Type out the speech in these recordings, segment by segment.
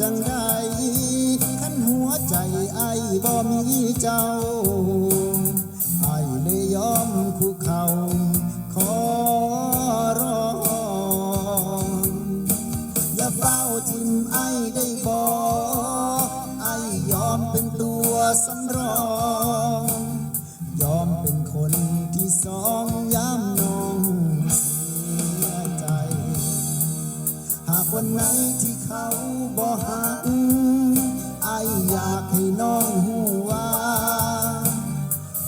จังไดขั้นหัวใจไอ้บ่มีเจ้าไอ้เลยยอมคุกเข่าขอร้องอย่าเฝ้าทิมไอ้ได้บ่ไอ้ยอมเป็นตัวสำรองยอมเป็นคนที่สองยามนองเสียใจ หากวันนั้น บ่หักไออยากให้น้องหูว่า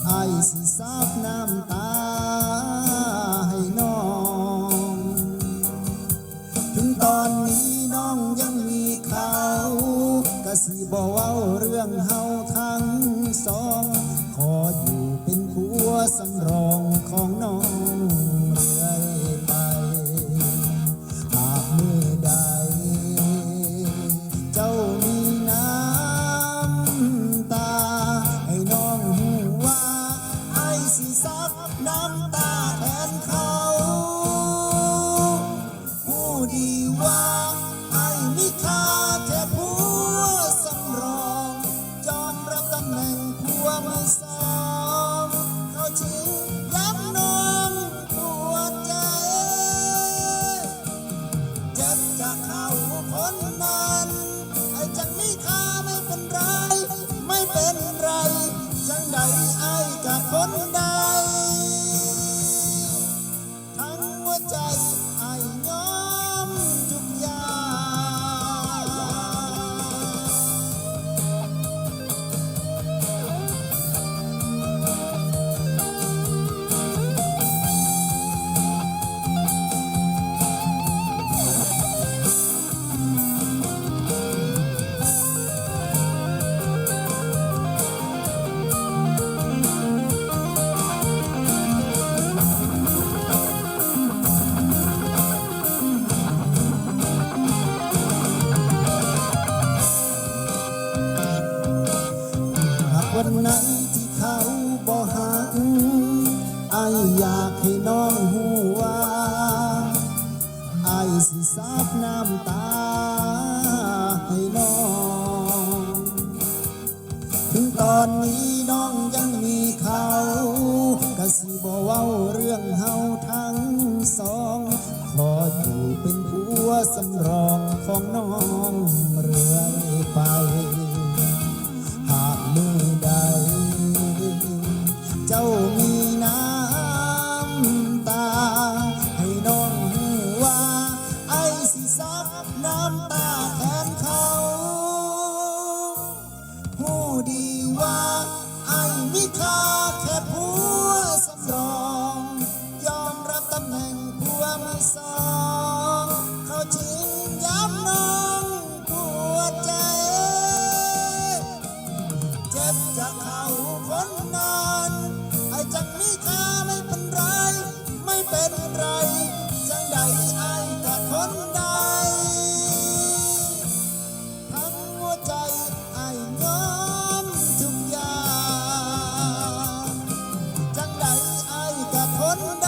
ไอสิซาบน้ำตาให้น้อง ถึงตอนนี้น้องยังมีเขาก็สิบอกเว้าเรื่องเฮาทั้งสอง ขออยู่เป็นผัวสำรองำตาแทนเขาผู้ดีว่าไอ้มีค่าแค่ผัวสำรองจอมรับตำแหน่งผัวมือสองเขาชิงย้ำนองปวดใจ เจ็บจากเขาคนนั้น ไอ้จังมีค่าไม่เป็นไร ไม่เป็นไร จังใดไอ้กับคนใด วันนั้นที่เขาบ่กหักไออยากให้น้องหัวไอสิสาบน้ำตาให้น้อง ถึงตอนนี้น้องยังมีเขากะสิบอกว่าเรื่องเฮาทั้งสอง ขออยู่เป็นผัวสำรองของน้อง because onda